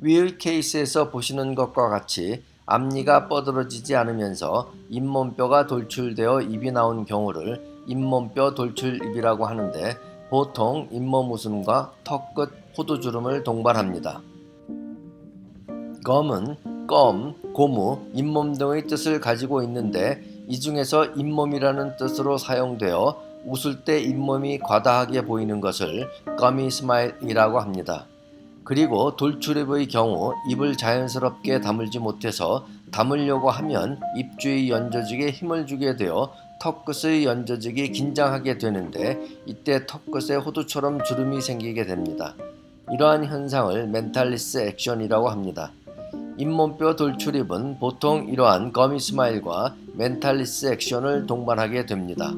위의 케이스에서 보시는 것과 같이 앞니가 뻗어지지 않으면서 잇몸뼈가 돌출되어 입이 나온 경우를 잇몸뼈 돌출입이라고 하는데 보통 잇몸 웃음과 턱 끝 호두주름을 동반합니다. 검은 껌, 고무, 잇몸 등의 뜻을 가지고 있는데 이 중에서 잇몸이라는 뜻으로 사용되어 웃을 때 잇몸이 과다하게 보이는 것을 거미 스마일이라고 합니다. 그리고 돌출입의 경우 입을 자연스럽게 다물지 못해서 다물려고 하면 입주의 연조직에 힘을 주게 되어 턱끝의 연조직이 긴장하게 되는데 이때 턱끝에 호두처럼 주름이 생기게 됩니다. 이러한 현상을 멘탈리스 액션이라고 합니다. 잇몸뼈 돌출입은 보통 이러한 거미 스마일과 멘탈리스 액션을 동반하게 됩니다.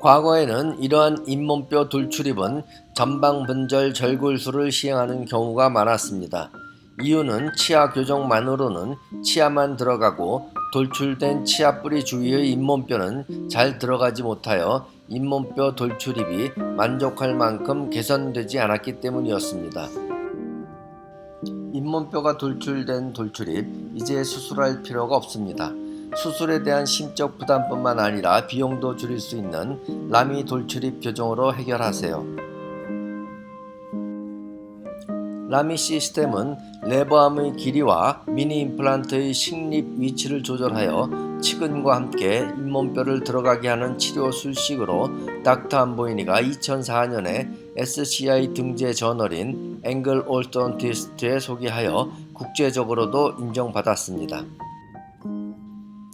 과거에는 이러한 잇몸뼈 돌출입은 전방분절 절골술을 시행하는 경우가 많았습니다. 이유는 치아 교정만으로는 치아만 들어가고 돌출된 치아 뿌리 주위의 잇몸뼈는 잘 들어가지 못하여 잇몸뼈 돌출입이 만족할 만큼 개선되지 않았기 때문이었습니다. 잇몸뼈가 돌출된 돌출입 이제 수술할 필요가 없습니다. 수술에 대한 심적 부담뿐만 아니라 비용도 줄일 수 있는 라미 돌출입 교정으로 해결하세요. 라미 시스템은 레버암의 길이와 미니 임플란트의 식립 위치를 조절하여 치근과 함께 잇몸뼈를 들어가게 하는 치료 술식으로 닥터 안보이니가 2004년에 SCI 등재 저널인 앵글 올턴티스트에 소개하여 국제적으로도 인정받았습니다.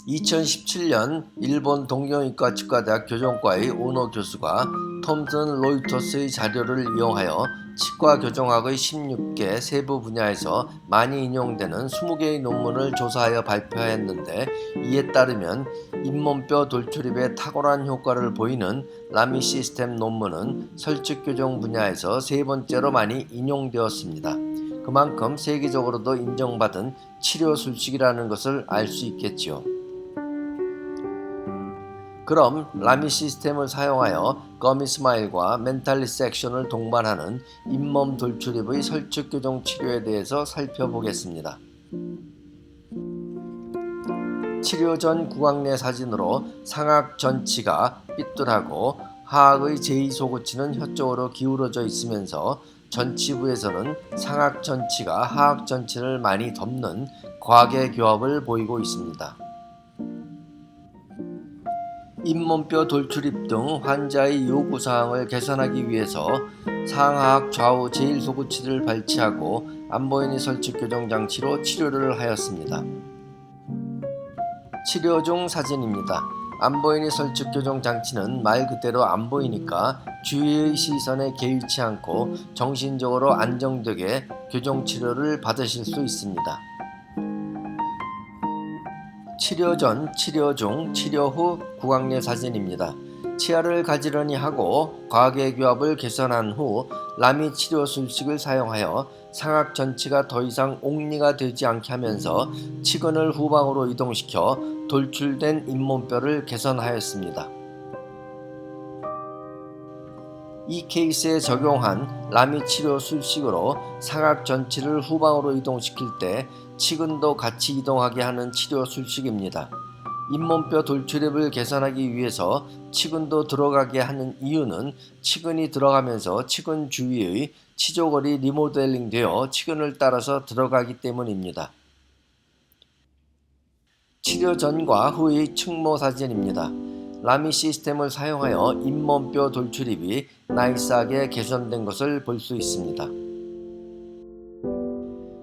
2017년 일본 동경의과 치과대학 교정과의 오노 교수가 톰슨 로이터스의 자료를 이용하여 치과 교정학의 16개 세부 분야에서 많이 인용되는 20개의 논문을 조사하여 발표했는데 이에 따르면 잇몸뼈 돌출입에 탁월한 효과를 보이는 라미 시스템 논문은 설치 교정 분야에서 세 번째로 많이 인용되었습니다. 그만큼 세계적으로도 인정받은 치료 술식이라는 것을 알 수 있겠지요. 그럼 라미 시스템을 사용하여 거미 스마일과 멘탈리스 액션을 동반하는 잇몸 돌출입의 설축 교정 치료에 대해서 살펴보겠습니다. 치료 전 구강내 사진으로 상악 전치가 삐뚤하고 하악의 제2소구치는 혀 쪽으로 기울어져 있으면서 전치부에서는 상악 전치가 하악 전치를 많이 덮는 과계 교합을 보이고 있습니다. 잇몸뼈 돌출입 등 환자의 요구사항을 개선하기 위해서 상하악 좌우 제1소구치를 발치하고 안보인이 설치 교정 장치로 치료를 하였습니다. 치료 중 사진입니다. 안보인이 설치 교정 장치는 말 그대로 안 보이니까 주위의 시선에 개의치 않고 정신적으로 안정되게 교정 치료를 받으실 수 있습니다. 치료 전, 치료 중, 치료 후 구강내 사진입니다. 치아를 가지런히 하고 과계교합을 개선한 후 라미 치료 술식을 사용하여 상악 전치가 더 이상 옥리가 되지 않게 하면서 치근을 후방으로 이동시켜 돌출된 잇몸뼈를 개선하였습니다. 이 케이스에 적용한 라미 치료 술식으로 상악 전치를 후방으로 이동시킬 때 치근도 같이 이동하게 하는 치료 술식입니다. 잇몸뼈 돌출입을 개선하기 위해서 치근도 들어가게 하는 이유는 치근이 들어가면서 치근 주위의 치조골이 리모델링 되어 치근을 따라서 들어가기 때문입니다. 치료 전과 후의 측모 사진입니다. 라미 시스템을 사용하여 잇몸뼈 돌출입이 나이스하게 개선된 것을 볼 수 있습니다.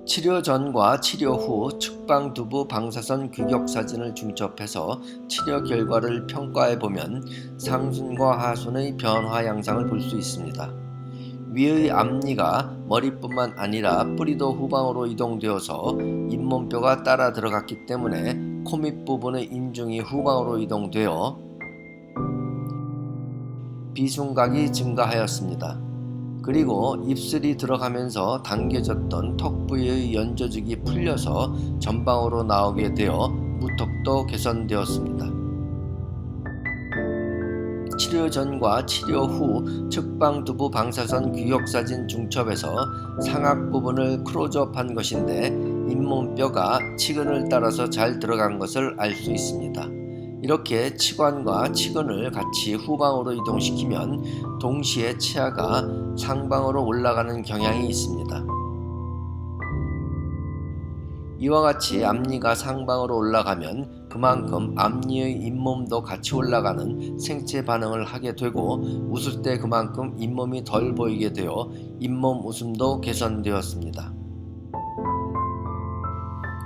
치료 전과 치료 후 측방 두부 방사선 규격 사진을 중첩해서 치료 결과를 평가해 보면 상순과 하순의 변화 양상을 볼 수 있습니다. 위의 앞니가 머리뿐만 아니라 뿌리도 후방으로 이동되어서 잇몸뼈가 따라 들어갔기 때문에 코밑 부분의 인중이 후방으로 이동되어 비순각이 증가하였습니다. 그리고 입술이 들어가면서 당겨졌던 턱 부위의 연조직이 풀려서 전방으로 나오게 되어 무턱도 개선되었습니다. 치료 전과 치료 후 측방두부 방사선 귀역사진 중첩에서 상악 부분을 크로즈업한 것인데 잇몸뼈가 치근을 따라서 잘 들어간 것을 알 수 있습니다. 이렇게 치관과 치근을 같이 후방으로 이동시키면 동시에 치아가 상방으로 올라가는 경향이 있습니다. 이와 같이 앞니가 상방으로 올라가면 그만큼 앞니의 잇몸도 같이 올라가는 생체 반응을 하게 되고 웃을 때 그만큼 잇몸이 덜 보이게 되어 잇몸 웃음도 개선되었습니다.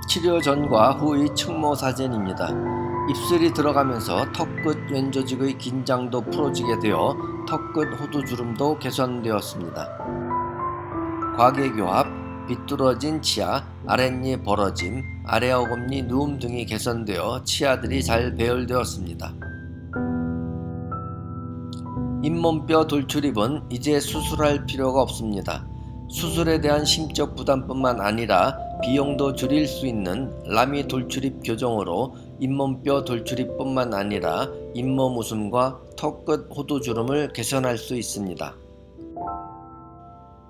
치료 전과 후의 측모 사진입니다. 입술이 들어가면서 턱끝 왼조직의 긴장도 풀어지게 되어 턱끝 호두주름도 개선되었습니다. 과계교합, 비뚤어진 치아, 아랫니 벌어짐, 아래 어금니 누움 등이 개선되어 치아들이 잘 배열되었습니다. 잇몸뼈 돌출입은 이제 수술할 필요가 없습니다. 수술에 대한 심적 부담뿐만 아니라 비용도 줄일 수 있는 라미 돌출입 교정으로 잇몸뼈 돌출입뿐만 아니라 잇몸 웃음과 턱 끝 호두주름을 개선할 수 있습니다.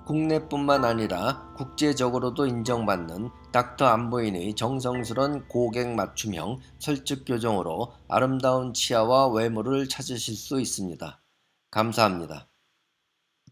국내뿐만 아니라 국제적으로도 인정받는 닥터 안보인의 정성스런 고객 맞춤형 설득 교정으로 아름다운 치아와 외모를 찾으실 수 있습니다. 감사합니다.